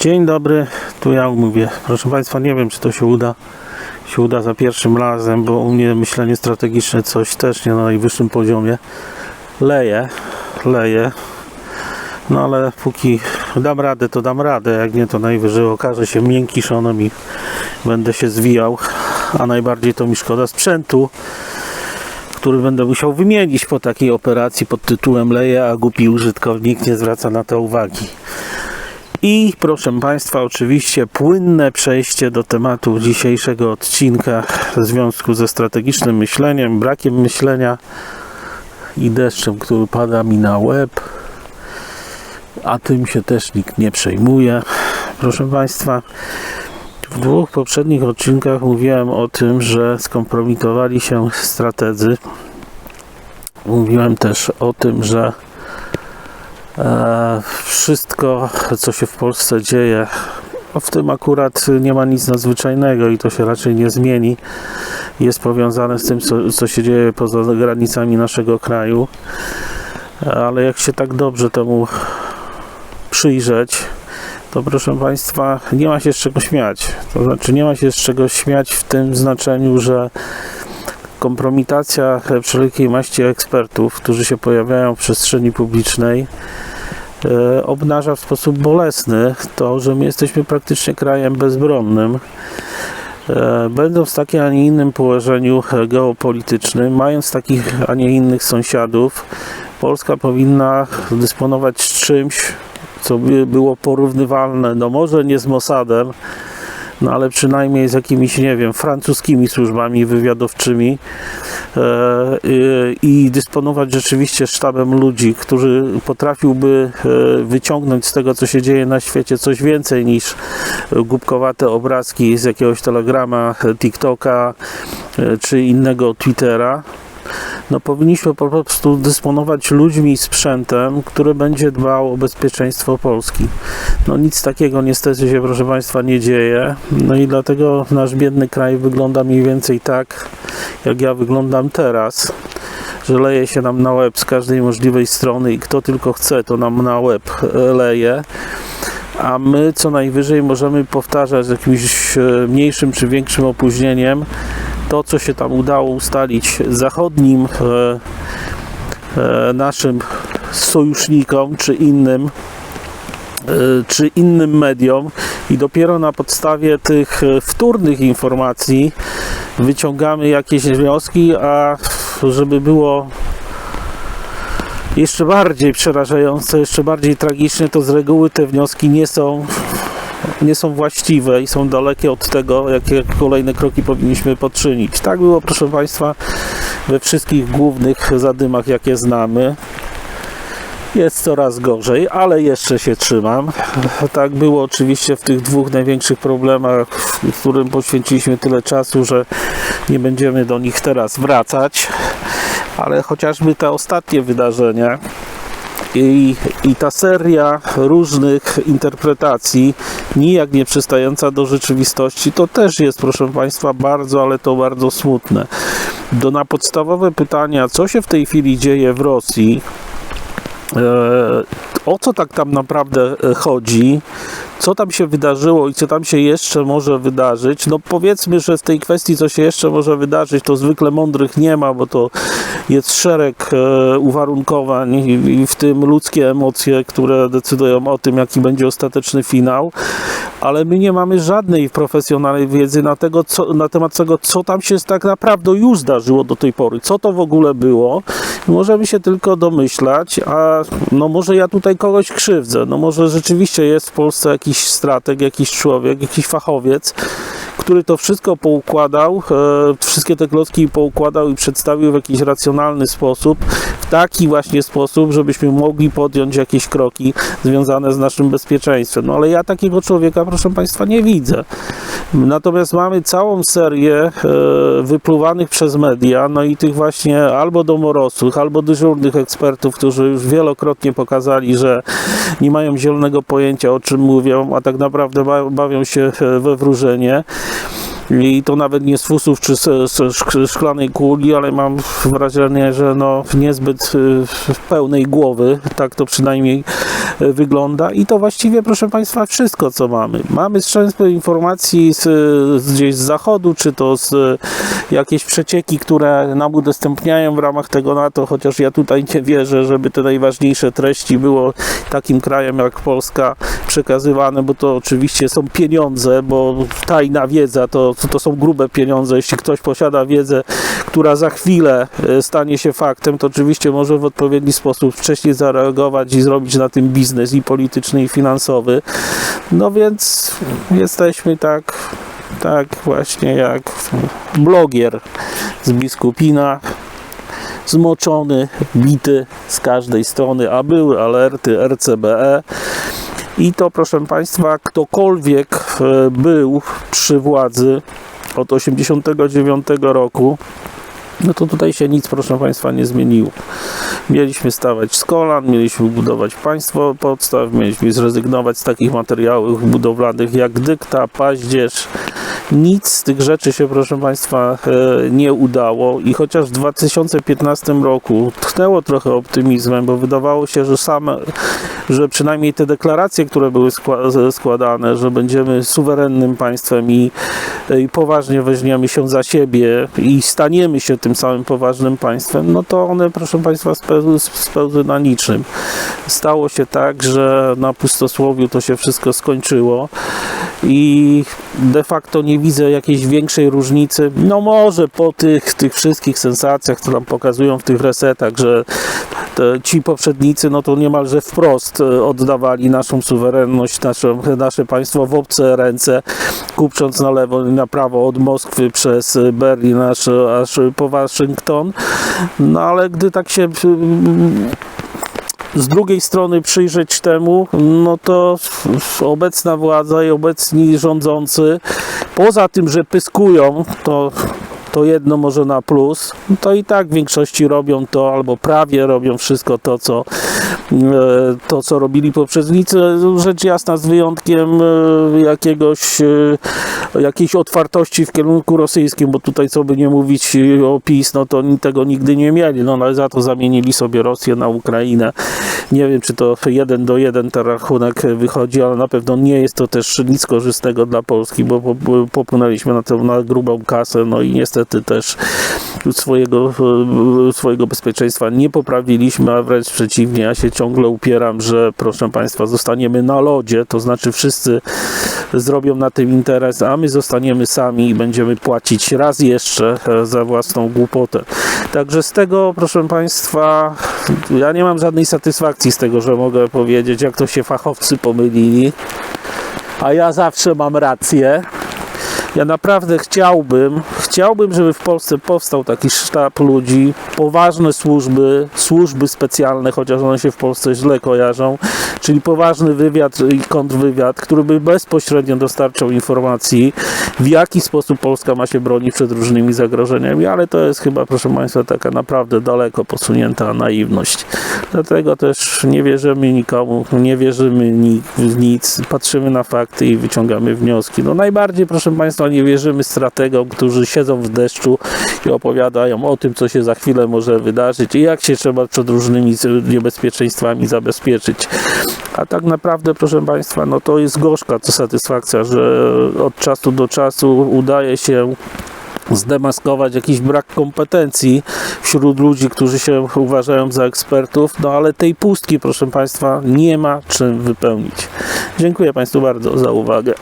Dzień dobry, tu ja mówię. Proszę Państwa, nie wiem czy to się uda. Się uda za pierwszym razem, bo u mnie myślenie strategiczne coś też nie na najwyższym poziomie. Leje, leje. No ale póki dam radę, to dam radę. Jak nie, to najwyżej okaże się miękkiszonem i będę się zwijał. A najbardziej to mi szkoda sprzętu, który będę musiał wymienić po takiej operacji pod tytułem Leje, a głupi użytkownik nie zwraca na to uwagi. I proszę Państwa, oczywiście płynne przejście do tematu dzisiejszego odcinka w związku ze strategicznym myśleniem, brakiem myślenia i deszczem, który pada mi na łeb, a tym się też nikt nie przejmuje. Proszę Państwa, w dwóch poprzednich odcinkach mówiłem o tym, że skompromitowali się strategzy. Mówiłem też o tym, że wszystko, co się w Polsce dzieje, w tym akurat nie ma nic nadzwyczajnego i to się raczej nie zmieni. Jest powiązane z tym, co, co się dzieje poza granicami naszego kraju. Ale jak się tak dobrze temu przyjrzeć, to proszę Państwa, nie ma się z czego śmiać. To znaczy, nie ma się z czego śmiać w tym znaczeniu, że kompromitacja wszelkiej maści ekspertów, którzy się pojawiają w przestrzeni publicznej, obnaża w sposób bolesny to, że my jesteśmy praktycznie krajem bezbronnym. E, Będąc w takim, a nie innym położeniu geopolitycznym, mając takich, a nie innych sąsiadów, Polska powinna dysponować czymś, co by było porównywalne, no może nie z Mossadem, no ale przynajmniej z jakimiś, nie wiem, francuskimi służbami wywiadowczymi e, i, i dysponować rzeczywiście sztabem ludzi, który potrafiłby e, wyciągnąć z tego, co się dzieje na świecie, coś więcej niż głupkowate obrazki z jakiegoś telegrama, TikToka e, czy innego Twittera no powinniśmy po prostu dysponować ludźmi i sprzętem, który będzie dbał o bezpieczeństwo Polski. No nic takiego niestety się, proszę Państwa, nie dzieje. No i dlatego nasz biedny kraj wygląda mniej więcej tak, jak ja wyglądam teraz. Że leje się nam na łeb z każdej możliwej strony i kto tylko chce, to nam na łeb e, leje a my co najwyżej możemy powtarzać z jakimś e, mniejszym czy większym opóźnieniem to, co się tam udało ustalić zachodnim e, e, naszym sojusznikom czy innym e, czy innym mediom. I dopiero na podstawie tych wtórnych informacji wyciągamy jakieś wnioski, a żeby było jeszcze bardziej przerażające, jeszcze bardziej tragiczne, to z reguły te wnioski nie są, nie są właściwe i są dalekie od tego, jakie kolejne kroki powinniśmy poczynić. Tak było, proszę Państwa, we wszystkich głównych zadymach, jakie znamy. Jest coraz gorzej, ale jeszcze się trzymam. Tak było oczywiście w tych dwóch największych problemach, którym poświęciliśmy tyle czasu, że nie będziemy do nich teraz wracać ale chociażby te ostatnie wydarzenia i, i ta seria różnych interpretacji, nijak nie przystająca do rzeczywistości, to też jest, proszę Państwa, bardzo, ale to bardzo smutne. Do na podstawowe pytania, co się w tej chwili dzieje w Rosji, o co tak tam naprawdę e, chodzi, co tam się wydarzyło i co tam się jeszcze może wydarzyć. No powiedzmy, że w tej kwestii, co się jeszcze może wydarzyć, to zwykle mądrych nie ma, bo to jest szereg e, uwarunkowań, i w tym ludzkie emocje, które decydują o tym, jaki będzie ostateczny finał, ale my nie mamy żadnej profesjonalnej wiedzy na, tego, co, na temat tego, co tam się tak naprawdę już zdarzyło do tej pory, co to w ogóle było. Możemy się tylko domyślać, a no może ja tutaj kogoś krzywdzę, no może rzeczywiście jest w Polsce jakiś strateg, jakiś człowiek, jakiś fachowiec, który to wszystko poukładał, e, wszystkie te klocki poukładał i przedstawił w jakiś racjonalny sposób, w taki właśnie sposób, żebyśmy mogli podjąć jakieś kroki związane z naszym bezpieczeństwem. No ale ja takiego człowieka, proszę Państwa, nie widzę. Natomiast mamy całą serię e, wypluwanych przez media, no i tych właśnie albo domorosłych, albo dyżurnych ekspertów, którzy już wielokrotnie pokazali, że nie mają zielonego pojęcia o czym mówią, a tak naprawdę ba- bawią się e, we wróżenie. I to nawet nie z fusów czy z, z szk- szklanej kuli, ale mam wrażenie, że no niezbyt y, w pełnej głowy, tak to przynajmniej y, wygląda i to właściwie proszę Państwa wszystko co mamy. Mamy często informacji z, z gdzieś z zachodu, czy to z y, jakieś przecieki, które nam udostępniają w ramach tego NATO, chociaż ja tutaj nie wierzę, żeby te najważniejsze treści było takim krajem jak Polska przekazywane, bo to oczywiście są pieniądze, bo tajna wiedza to, to są grube pieniądze. Jeśli ktoś posiada wiedzę, która za chwilę e, stanie się faktem, to oczywiście może w odpowiedni sposób wcześniej zareagować i zrobić na tym biznes i polityczny, i finansowy. No więc jesteśmy tak, tak właśnie jak blogier z biskupina, zmoczony, bity z każdej strony, a były alerty RCBE. I to, proszę Państwa, ktokolwiek e, był przy władzy od 89 roku, no to tutaj się nic, proszę Państwa, nie zmieniło. Mieliśmy stawać z kolan, mieliśmy budować państwo od podstaw, mieliśmy zrezygnować z takich materiałów budowlanych jak dykta, paździerz. Nic z tych rzeczy się, proszę Państwa, e, nie udało i chociaż w 2015 roku tchnęło trochę optymizmem, bo wydawało się, że same, że przynajmniej te deklaracje, które były skła- składane, że będziemy suwerennym państwem i, i poważnie weźmiemy się za siebie i staniemy się tym samym poważnym państwem, no to one, proszę Państwa, spełzły, spełzły na niczym. Stało się tak, że na pustosłowiu to się wszystko skończyło i de facto nie widzę jakiejś większej różnicy. No może po tych, tych wszystkich sensacjach, które nam pokazują w tych resetach, że te, ci poprzednicy, no to niemalże wprost oddawali naszą suwerenność, naszą, nasze państwo w obce ręce, kupcząc na lewo i na prawo od Moskwy przez Berlin aż, aż po Waszyngton. No ale gdy tak się z drugiej strony przyjrzeć temu, no to obecna władza i obecni rządzący, poza tym, że pyskują, to to jedno może na plus, to i tak w większości robią to, albo prawie robią wszystko to, co, e, to, co robili poprzednicy. Rzecz jasna, z wyjątkiem e, jakiegoś, e, jakiejś otwartości w kierunku rosyjskim, bo tutaj, co by nie mówić o PiS, no to tego nigdy nie mieli, no ale za to zamienili sobie Rosję na Ukrainę. Nie wiem, czy to jeden do jeden ten rachunek wychodzi, ale na pewno nie jest to też nic korzystnego dla Polski, bo po- popłynęliśmy na tę na grubą kasę, no i niestety też swojego, e, swojego bezpieczeństwa nie poprawiliśmy, a wręcz przeciwnie, się ciągle upieram, że proszę Państwa, zostaniemy na lodzie, to znaczy wszyscy zrobią na tym interes, a my zostaniemy sami i będziemy płacić raz jeszcze e, za własną głupotę. Także z tego, proszę Państwa, ja nie mam żadnej satysfakcji z tego, że mogę powiedzieć, jak to się fachowcy pomylili, a ja zawsze mam rację. Ja naprawdę chciałbym, chciałbym, żeby w Polsce powstał taki sztab ludzi, poważne służby, służby specjalne, chociaż one się w Polsce źle kojarzą, czyli poważny wywiad i kontrwywiad, który by bezpośrednio dostarczał informacji, w jaki sposób Polska ma się bronić przed różnymi zagrożeniami, ale to jest chyba, proszę Państwa, taka naprawdę daleko posunięta naiwność. Dlatego też nie wierzymy nikomu, nie wierzymy w nic, patrzymy na fakty i wyciągamy wnioski. No najbardziej, proszę Państwa, nie wierzymy strategom, którzy siedzą w deszczu i opowiadają o tym, co się za chwilę może wydarzyć i jak się trzeba przed różnymi niebezpieczeństwami zabezpieczyć. A tak naprawdę, proszę Państwa, no to jest gorzka to satysfakcja, że od czasu do czasu udaje się zdemaskować jakiś brak kompetencji wśród ludzi, którzy się uważają za ekspertów, no ale tej pustki, proszę Państwa, nie ma czym wypełnić. Dziękuję Państwu bardzo za uwagę.